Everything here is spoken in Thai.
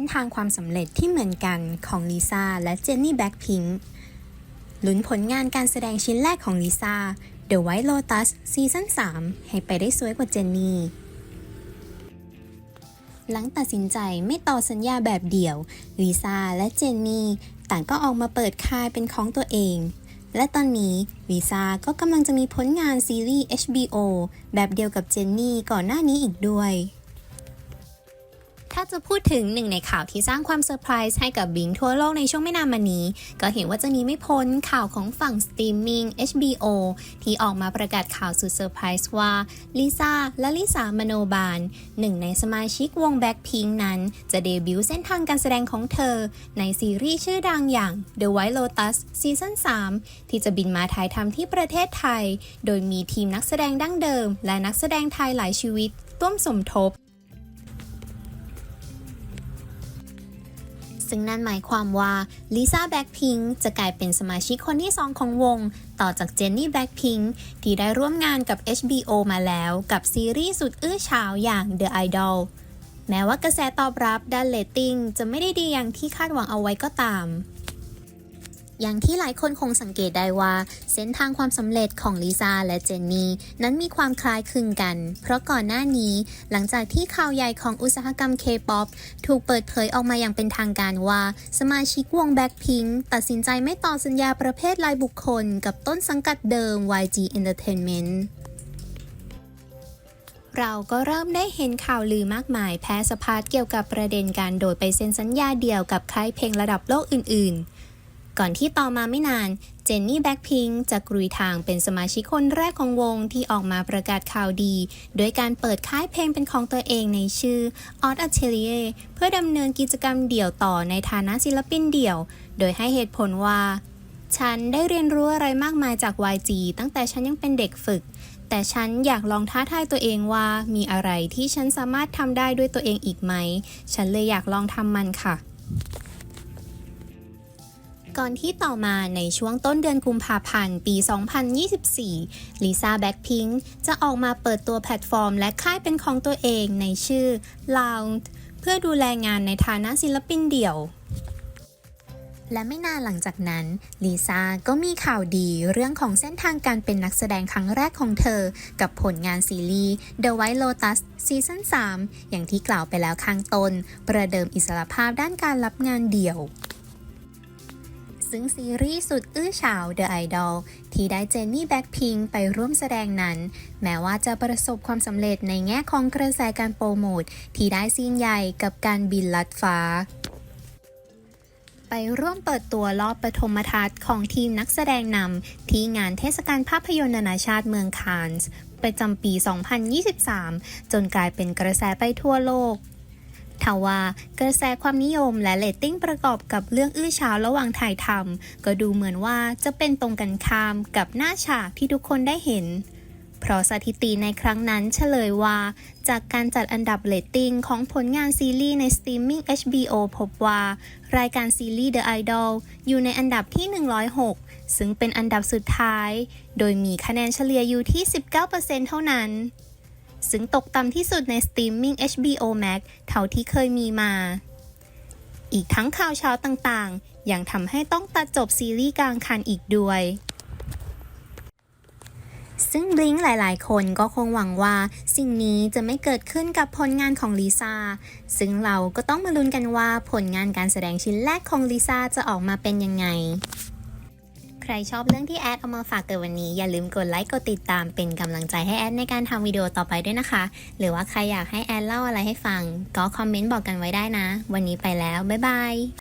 ส้นทางความสำเร็จที่เหมือนกันของลิซ่าและเจนนี่แบ็คพิงค์ลุ้นผลงานการแสดงชิ้นแรกของลิซ่า The White Lotus ซีซั่น3 ให้ไปได้สวยกว่าเจนนี่ หลังตัดสินใจไม่ต่อสัญญาแบบเดี่ยว ลิซ่าและเจนนี่ต่างก็ออกมาเปิดค่ายเป็นของตัวเอง และตอนนี้ลิซ่าก็กำลังจะมีผลงานซีรีส์ HBO แบบเดียวกับเจนนี่ก่อนหน้านี้อีกด้วย ถ้าจะพูดถึงหนึ่งในข่าวที่สร้างความเซอร์ไพรส์ให้กับบิงทั่วโลกในช่วงไม่นานมานี้ ก็เห็นว่าจะหนีไม่พ้นข่าวของฝั่งสตรีมมิ่ง HBO ที่ออกมาประกาศข่าวสุดเซอร์ไพรส์ว่าลิซ่าและลิซ่ามโนบาลหนึ่งในสมาชิกวงแบ็คพิงนั้น จะเดบิวต์เส้นทางการแสดงของเธอ ในซีรีส์ชื่อดังอย่าง The White Lotus ซีซั่น3ที่จะบินมาถ่ายทำที่ประเทศไทย โดยมีทีมนักแสดงดั้งเดิม และนักแสดงไทยหลายชีวิตร่วมสมทบ ซึ่งนั่นหมายความว่าลิซ่าแบ็คพิงจะกลายเป็นสมาชิกคนที่ 2 ของวง ต่อจากเจนนี่แบ็คพิงที่ได้ร่วมงานกับ HBO มาแล้วกับซีรีส์สุดอื้อฉาวอย่าง The Idol แม้ว่ากระแสตอบรับด้านเลตติ้งจะไม่ได้ดีอย่างที่คาดหวังเอาไว้ก็ตาม อย่างที่หลายคนคงสังเกตได้ว่า เส้นทางความสำเร็จของลิซ่าและเจนนี่นั้นมีความคล้ายคลึงกัน เพราะก่อนหน้านี้ หลังจากที่ข่าวใหญ่ของอุตสาหกรรม K-POP ถูกเปิดเผยออกมาอย่างเป็นทางการว่า สมาชิกวง Blackpink ตัดสินใจไม่ต่อสัญญาประเภทรายบุคคล กับต้นสังกัดเดิม YG Entertainment เราก็เริ่มได้เห็นข่าวลือมากมายแพร่สะพัดเกี่ยวกับประเด็นการโดดไปเซ็นสัญญาเดียวกับค่ายเพลงระดับโลกอื่นๆ ก่อนที่ต่อมาไม่นานเจนนี่แบ็คพิงจะกรุยทางเป็นสมาชิกคนแรกของวงที่ออกมาประกาศข่าวดีโดยการเปิดค่ายเพลงเป็นของตัวเองในชื่อ Art Atelier เพื่อดำเนินกิจกรรมเดี่ยวต่อในฐานะศิลปินเดี่ยว โดยให้เหตุผลว่า ฉันได้เรียนรู้อะไรมากมายจาก YG ตั้งแต่ฉันยังเป็นเด็กฝึก แต่ฉันอยากลองท้าทายตัวเองว่ามีอะไรที่ฉันสามารถทำได้ด้วยตัวเองอีกไหม ฉันเลยอยากลองทำมันค่ะ ก่อนที่ต่อมาในช่วงต้นเดือนกุมภาพันธ์ ปี 2024 ลิซ่าแบ็คพิงจะออกมาเปิดตัวแพลตฟอร์ม และค่ายเป็นของตัวเองในชื่อ Lounge เพื่อดูแลงานในฐานะศิลปินเดี่ยวและไม่นานหลังจากนั้นลิซ่าก็มีข่าวดีเรื่องของเส้นทางการเป็นนักแสดงครั้งแรกของเธอ กับผลงานซีรีส์ The White Lotus ซีซั่น3อย่างที่กล่าวไปแล้วข้างต้น ประเดิมอิสรภาพด้านการรับงานเดี่ยว ซึ่งซีรีส์สุดอื้อฉาว The Idol ที่ได้เจนนี่แบ็คพิงไปร่วมแสดงนั้น แม้ว่าจะประสบความสำเร็จในแง่ของกระแสการโปรโมท ที่ได้ซีนใหญ่กับการบินลัดฟ้าไปร่วมเปิดตัวรอบปฐมทัศน์ของทีมนักแสดงนำที่งานเทศกาลภาพยนตร์นานาชาติเมืองคานส์ประจำปี 2023 จนกลายเป็นกระแสไปทั่วโลก ทว่ากระแสความนิยมและเรตติ้งประกอบกับเรื่องอื้อฉาวระหว่างถ่ายทำก็ดูเหมือนว่าจะเป็นตรงกันข้ามกับหน้าฉากที่ทุกคนได้เห็น เพราะสถิติในครั้งนั้นเฉลยว่า จากการจัดอันดับเรตติ้งของผลงานซีรีส์ในสตรีมมิ่ง HBO พบว่า รายการซีรีส์ The Idol อยู่ในอันดับที่ 106 ซึ่งเป็นอันดับสุดท้าย โดยมีคะแนนเฉลี่ยอยู่ที่ 19%เท่านั้น ซึ่งตกต่ำที่สุดในสตรีมมิ่ง HBO Max เท่าที่เคยมีมา อีกทั้งข่าวเช้าต่างๆ ยังทำให้ต้องตัดจบซีรีส์กลางคันอีกด้วยซึ่งบลิงหลาย ๆ คนก็คงหวังว่า สิ่งนี้จะไม่เกิดขึ้นกับผลงานของลิซ่า ซึ่งเราก็ต้องมาลุ้นกันว่าผลงานการแสดงชิ้นแรกของลิซ่าจะออกมาเป็นยังไง รชอบเรื่องที่แอดเอามาฝากกันวันนี้ อย่าลืมกดไลค์กดติดตามเป็นกำลังใจให้แอดในการทำวิดีโอต่อไปด้วยนะคะ หรือว่าใครอยากให้แอดเล่าอะไรให้ฟัง ก็คอมเมนต์บอกกันไว้ได้นะ วันนี้ไปแล้ว บ๊ายบาย